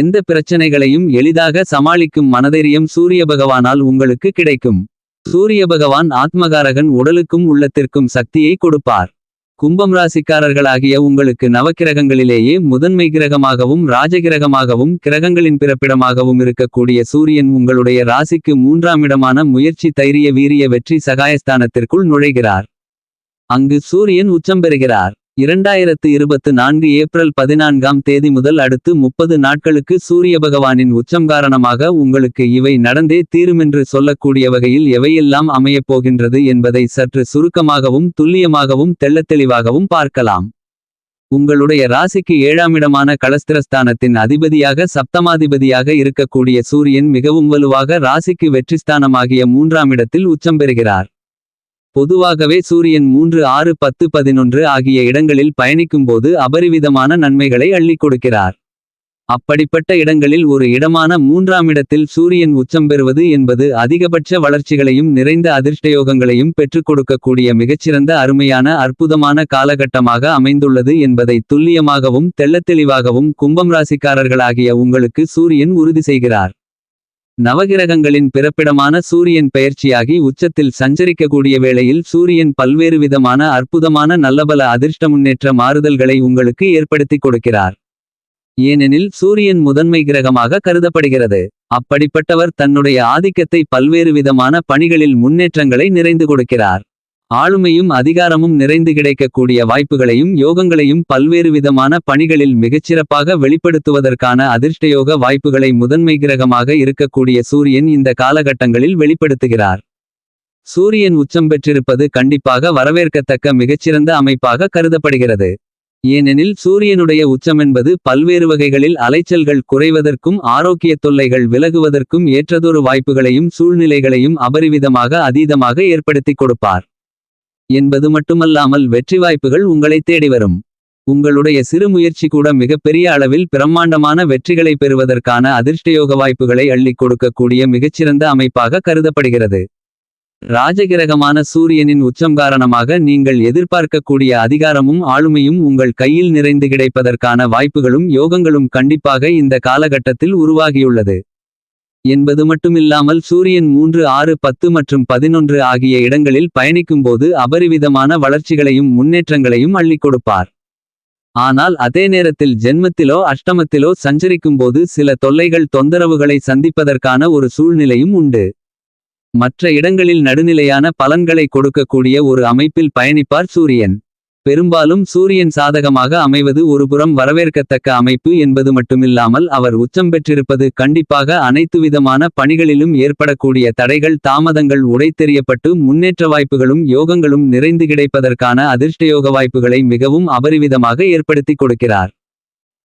எந்த பிரச்சனைகளையும் எளிதாக சமாளிக்கும் மனதைரியம் சூரிய பகவானால் உங்களுக்கு கிடைக்கும். சூரிய பகவான் ஆத்மகாரகன் உடலுக்கும் உள்ளத்திற்கும் சக்தியை கொடுப்பார். கும்பம் ராசிக்காரர்களாகிய உங்களுக்கு நவக்கிரகங்களிலேயே முதன்மை கிரகமாகவும் ராஜகிரகமாகவும் கிரகங்களின் பிறப்பிடமாகவும் இருக்கக்கூடிய சூரியன் உங்களுடைய ராசிக்கு மூன்றாம் இடமான முயற்சி தைரிய வீரிய வெற்றி சகாயஸ்தானத்திற்குள் நுழைகிறார். அங்கு சூரியன் உச்சம் பெறுகிறார். இரண்டாயிரத்து இருபத்து நான்கு ஏப்ரல் பதினான்காம் தேதி முதல் அடுத்து முப்பது நாட்களுக்கு சூரிய பகவானின் உச்சம் காரணமாக உங்களுக்கு இவை நடந்தே தீருமென்று சொல்லக்கூடிய வகையில் எவையெல்லாம் அமையப் போகின்றது என்பதை சற்று சுருக்கமாகவும் துல்லியமாகவும் தெள்ளத்தெளிவாகவும் பார்க்கலாம். உங்களுடைய ராசிக்கு ஏழாமிடமான களஸ்திரஸ்தானத்தின் அதிபதியாக சப்தமாதிபதியாக இருக்கக்கூடிய சூரியன் மிகவும் வலுவாக ராசிக்கு வெற்றிஸ்தானமாகிய மூன்றாம் இடத்தில் உச்சம் பெறுகிறார். பொதுவாகவே சூரியன் மூன்று ஆறு பத்து பதினொன்று ஆகிய இடங்களில் பயணிக்கும்போது அபரிவிதமான நன்மைகளை அள்ளிக் கொடுக்கிறார். அப்படிப்பட்ட இடங்களில் ஒரு இடமான மூன்றாம் இடத்தில் சூரியன் உச்சம் பெறுவது என்பது அதிகபட்ச வளர்ச்சிகளையும் நிறைந்த அதிர்ஷ்டயோகங்களையும் பெற்றுக் கொடுக்கக்கூடிய மிகச்சிறந்த அருமையான அற்புதமான காலகட்டமாக அமைந்துள்ளது என்பதை துல்லியமாகவும் தெள்ளத்தெளிவாகவும் கும்பம் ராசிக்காரர்களாகிய உங்களுக்கு சூரியன் உறுதி செய்கிறார். நவகிரகங்களின் பிறப்பிடமான சூரியன் பெயர்ச்சியாகி உச்சத்தில் சஞ்சரிக்கக்கூடிய வேளையில் சூரியன் பல்வேறு விதமான அற்புதமான நல்லபல அதிர்ஷ்ட முன்னேற்ற மாறுதல்களை உங்களுக்கு ஏற்படுத்திக் கொடுக்கிறார். ஏனெனில் சூரியன் முதன்மை கிரகமாக கருதப்படுகிறது. அப்படிப்பட்டவர் தன்னுடைய ஆதிக்கத்தை பல்வேறு விதமான பணிகளில் முன்னேற்றங்களை நிறைந்து கொடுக்கிறார். ஆளுமையும் அதிகாரமும் நிறைந்து கிடைக்கக்கூடிய வாய்ப்புகளையும் யோகங்களையும் பல்வேறு விதமான பணிகளில் மிகச்சிறப்பாக வெளிப்படுத்துவதற்கான அதிர்ஷ்டயோக வாய்ப்புகளை முதன்மை கிரகமாக இருக்கக்கூடிய சூரியன் இந்த காலகட்டங்களில் வெளிப்படுத்துகிறார். சூரியன் உச்சம் பெற்றிருப்பது கண்டிப்பாக வரவேற்கத்தக்க மிகச்சிறந்த அமைப்பாக கருதப்படுகிறது. ஏனெனில் சூரியனுடைய உச்சமென்பது பல்வேறு வகைகளில் அலைச்சல்கள் குறைவதற்கும் ஆரோக்கிய தொல்லைகள் விலகுவதற்கும் ஏற்றதொரு வாய்ப்புகளையும் சூழ்நிலைகளையும் அபரிவிதமாக அதீதமாக ஏற்படுத்திக் கொடுப்பார். என்பது மட்டுமல்லாமல் வெற்றி வாய்ப்புகள் உங்களை தேடி வரும். உங்களுடைய சிறு முயற்சி கூட மிகப்பெரிய அளவில் பிரம்மாண்டமான வெற்றிகளை பெறுவதற்கான அதிர்ஷ்டயோக வாய்ப்புகளை அள்ளிக் கொடுக்கக்கூடிய மிகச்சிறந்த அமைப்பாக கருதப்படுகிறது. ராஜகிரகமான சூரியனின் உச்சம் காரணமாக நீங்கள் எதிர்பார்க்கக்கூடிய அதிகாரமும் ஆளுமையும் உங்கள் கையில் நிறைந்து கிடைப்பதற்கான வாய்ப்புகளும் யோகங்களும் கண்டிப்பாக இந்த காலகட்டத்தில் உருவாகியுள்ளது. என்பது மட்டுமில்லாமல் சூரியன் மூன்று ஆறு பத்து மற்றும் பதினொன்று ஆகிய இடங்களில் பயணிக்கும்போது அபரிவிதமான வளர்ச்சிகளையும் முன்னேற்றங்களையும் அள்ளிக் கொடுப்பார். ஆனால் அதே நேரத்தில் ஜென்மத்திலோ அஷ்டமத்திலோ சஞ்சரிக்கும்போது சில தொல்லைகள் தொந்தரவுகளை சந்திப்பதற்கான ஒரு சூழ்நிலையும் உண்டு. மற்ற இடங்களில் நடுநிலையான பலன்களை கொடுக்கக்கூடிய ஒரு அமைப்பில் பயணிப்பார் சூரியன். பெரும்பாலும் சூரியன் சாதகமாக அமைவது ஒருபுறம் வரவேற்கத்தக்க அமைப்பு என்பது மட்டுமில்லாமல் அவர் உச்சம் பெற்றிருப்பது கண்டிப்பாக அனைத்து விதமான பணிகளிலும் ஏற்படக்கூடிய தடைகள் தாமதங்கள் உடைத்தெறியப்பட்டு முன்னேற்ற வாய்ப்புகளும் யோகங்களும் நிறைந்து கிடைப்பதற்கான அதிர்ஷ்டயோக வாய்ப்புகளை மிகவும் அபரிவிதமாக ஏற்படுத்திக் கொடுக்கிறார்.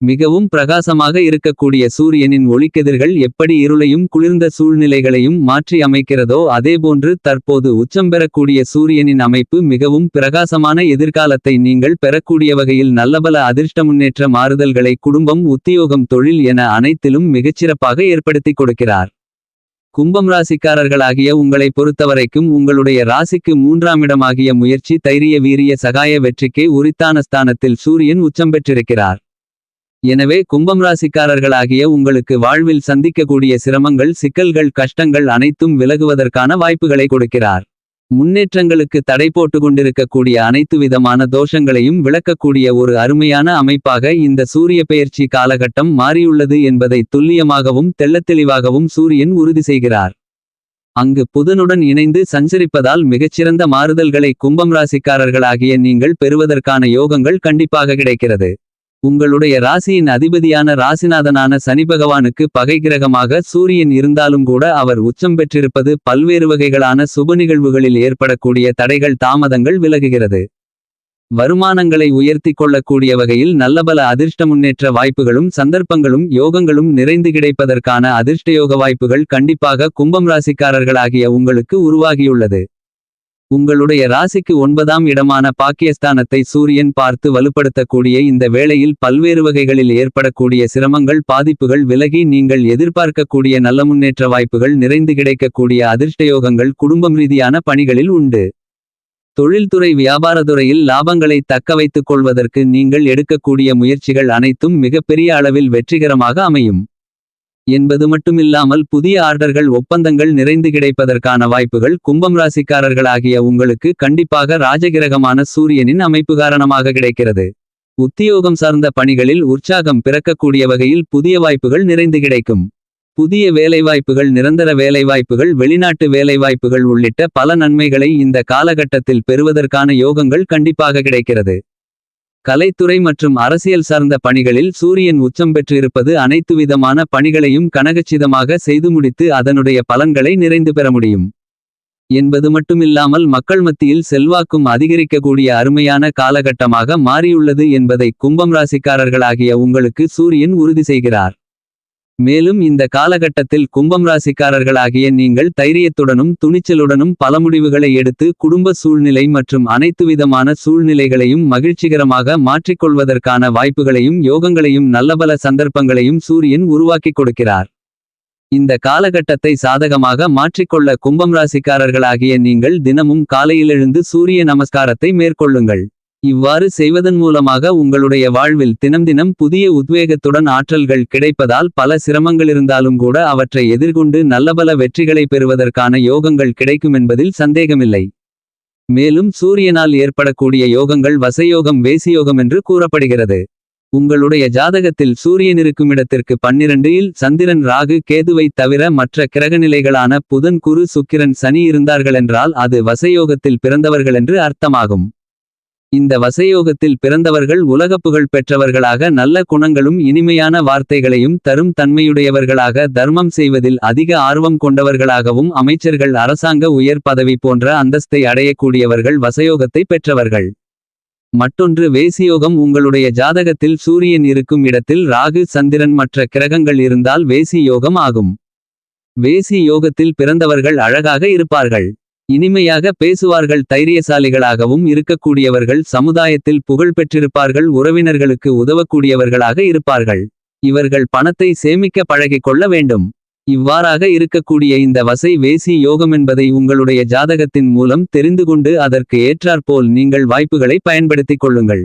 மிகவும் பிரகாசமாக இருக்கக்கூடிய சூரியனின் ஒளிக்கதிர்கள் எப்படி இருளையும் குளிர்ந்த சூழ்நிலைகளையும் மாற்றி அமைக்கிறதோ அதேபோன்று தற்போது உச்சம் பெறக்கூடிய சூரியனின் அமைப்பு மிகவும் பிரகாசமான எதிர்காலத்தை நீங்கள் பெறக்கூடிய வகையில் நல்லபல அதிர்ஷ்ட முன்னேற்ற மாறுதல்களை குடும்பம் உத்தியோகம் தொழில் என அனைத்திலும் மிகச்சிறப்பாக ஏற்படுத்திக் கொடுக்கிறார். கும்பம் ராசிக்காரர்களாகிய உங்களை பொறுத்தவரைக்கும் உங்களுடைய ராசிக்கு மூன்றாம் இடமாகிய முயற்சி தைரிய வீரிய சகாய வெற்றிக்கு உரித்தான ஸ்தானத்தில் சூரியன் உச்சம் பெற்றிருக்கிறார். எனவே கும்பம் ராசிக்காரர்களாகிய உங்களுக்கு வாழ்வில் சந்திக்கக்கூடிய சிரமங்கள் சிக்கல்கள் கஷ்டங்கள் அனைத்தும் விலகுவதற்கான வாய்ப்புகளை கொடுக்கிறார். முன்னேற்றங்களுக்கு தடை போட்டு கொண்டிருக்கக்கூடிய அனைத்து விதமான தோஷங்களையும் விளக்கக்கூடிய ஒரு அருமையான அமைப்பாக இந்த சூரிய பெயர்ச்சி காலகட்டம் மாறியுள்ளது என்பதை துல்லியமாகவும் தெள்ளத்தெளிவாகவும் சூரியன் உறுதி செய்கிறார். அங்கு புதனுடன் இணைந்து சஞ்சரிப்பதால் மிகச்சிறந்த மாறுதல்களை கும்பம் ராசிக்காரர்களாகிய நீங்கள் பெறுவதற்கான யோகங்கள் கண்டிப்பாக கிடைக்கிறது. உங்களுடைய ராசியின் அதிபதியான ராசிநாதனான சனி பகவானுக்கு பகை கிரகமாக சூரியன் இருந்தாலும் கூட அவர் உச்சம் பெற்றிருப்பது பல்வேறு வகைகளான சுப நிகழ்வுகளில் ஏற்படக்கூடிய தடைகள் தாமதங்கள் விலகுகிறது. வருமானங்களை உயர்த்தி கொள்ளக்கூடிய வகையில் நல்லபல அதிர்ஷ்ட முன்னேற்ற வாய்ப்புகளும் சந்தர்ப்பங்களும் யோகங்களும் நிறைந்து கிடைப்பதற்கான அதிர்ஷ்டயோக வாய்ப்புகள் கண்டிப்பாக கும்பம் ராசிக்காரர்களாகிய உங்களுக்கு உருவாகியுள்ளது. உங்களுடைய ராசிக்கு ஒன்பதாம் இடமான பாக்கியஸ்தானத்தை சூரியன் பார்த்து வலுப்படுத்தக்கூடிய இந்த வேளையில் பல்வேறு வகைகளில் ஏற்படக்கூடிய சிரமங்கள் பாதிப்புகள் விலகி நீங்கள் எதிர்பார்க்கக்கூடிய நல்ல முன்னேற்ற வாய்ப்புகள் நிறைந்து கிடைக்கக்கூடிய அதிர்ஷ்டயோகங்கள் குடும்பம் ரீதியான பணிகளில் உண்டு. தொழில்துறை வியாபாரத்துறையில் லாபங்களை தக்க வைத்துக் கொள்வதற்கு நீங்கள் எடுக்கக்கூடிய முயற்சிகள் அனைத்தும் மிகப்பெரிய அளவில் வெற்றிகரமாக அமையும். என்பது மட்டுமில்லாமல் புதிய ஆர்டர்கள் ஒப்பந்தங்கள் நிறைந்து கிடைப்பதற்கான வாய்ப்புகள் கும்பம் ராசிக்காரர்களாகிய உங்களுக்கு கண்டிப்பாக ராஜகிரகமான சூரியனின் அமைப்பு காரணமாக கிடைக்கிறது. உத்தியோகம் சார்ந்த பணிகளில் உற்சாகம் பிறக்கக்கூடிய வகையில் புதிய வாய்ப்புகள் நிறைந்து கிடைக்கும். புதிய வேலைவாய்ப்புகள் நிரந்தர வேலைவாய்ப்புகள் வெளிநாட்டு வேலைவாய்ப்புகள் உள்ளிட்ட பல நன்மைகளை இந்த காலகட்டத்தில் பெறுவதற்கான யோகங்கள் கண்டிப்பாக கிடைக்கிறது. கலைத்துறை மற்றும் அரசியல் சார்ந்த பணிகளில் சூரியன் உச்சம் பெற்றிருப்பது அனைத்து விதமான பணிகளையும் கனகச்சிதமாக செய்து முடித்து அதனுடைய பலன்களை நிறைந்து பெற முடியும். என்பது மட்டுமில்லாமல் மக்கள் மத்தியில் செல்வாக்கும் அதிகரிக்கக்கூடிய அருமையான காலகட்டமாக மாறியுள்ளது என்பதை கும்பம் ராசிக்காரர்களாகிய உங்களுக்கு சூரியன் உறுதி செய்கிறார். மேலும் இந்த காலகட்டத்தில் கும்பம் ராசிக்காரர்களாகிய நீங்கள் தைரியத்துடனும் துணிச்சலுடனும் பல முடிவுகளை எடுத்து குடும்ப சூழ்நிலை மற்றும் அனைத்து விதமான சூழ்நிலைகளையும் மகிழ்ச்சிகரமாக மாற்றிக்கொள்வதற்கான வாய்ப்புகளையும் யோகங்களையும் நல்லபல சந்தர்ப்பங்களையும் சூரியன் உருவாக்கிக் கொடுக்கிறார். இந்த காலகட்டத்தை சாதகமாக மாற்றிக்கொள்ள கும்பம் ராசிக்காரர்களாகிய நீங்கள் தினமும் காலையிலெழுந்து சூரிய நமஸ்காரத்தை மேற்கொள்ளுங்கள். இவ்வாறு செய்வதன் மூலமாக உங்களுடைய வாழ்வில் தினம் தினம் புதிய உத்வேகத்துடன் ஆற்றல்கள் கிடைப்பதால் பல சிரமங்களிருந்தாலும் கூட அவற்றை எதிர்கொண்டு நல்லபல வெற்றிகளை பெறுவதற்கான யோகங்கள் கிடைக்குமென்பதில் சந்தேகமில்லை. மேலும் சூரியனால் ஏற்படக்கூடிய யோகங்கள் வசயோகம் வேசியோகம் என்று கூறப்படுகிறது. உங்களுடைய ஜாதகத்தில் சூரியன் இருக்கும் பன்னிரண்டு இல் சந்திரன் ராகு கேதுவைத் தவிர மற்ற கிரகநிலைகளான புதன் குரு சுக்கிரன் சனி இருந்தார்களென்றால் அது வசயோகத்தில் பிறந்தவர்களென்று அர்த்தமாகும். இந்த வசயோகத்தில் பிறந்தவர்கள் உலகப்புகழ் பெற்றவர்களாக நல்ல குணங்களும் இனிமையான வார்த்தைகளையும் தரும் தன்மையுடையவர்களாக தர்மம் செய்வதில் அதிக ஆர்வம் கொண்டவர்களாகவும் அமைச்சர்கள் அரசாங்க உயர் பதவி போன்ற அந்தஸ்தை அடையக்கூடியவர்கள் வசயோகத்தை பெற்றவர்கள். மற்றொன்று வேசியோகம் உங்களுடைய ஜாதகத்தில் சூரியன் இருக்கும் இடத்தில் ராகு சந்திரன் மற்ற கிரகங்கள் இருந்தால் வேசி யோகம் ஆகும். வேசி யோகத்தில் பிறந்தவர்கள் அழகாக இருப்பார்கள். இனிமையாக பேசுவார்கள் தைரியசாலிகளாகவும் இருக்கக்கூடியவர்கள் சமுதாயத்தில் புகழ் பெற்றிருப்பார்கள் உறவினர்களுக்கு உதவக்கூடியவர்களாக இருப்பார்கள். இவர்கள் பணத்தை சேமிக்க பழகிக் கொள்ள வேண்டும். இவ்வாறாக இருக்கக்கூடிய இந்த வசை வேசி யோகமென்பதை உங்களுடைய ஜாதகத்தின் மூலம் தெரிந்துகொண்டு அதற்கு ஏற்றாற்போல் நீங்கள் வாய்ப்புகளை பயன்படுத்திக் கொள்ளுங்கள்.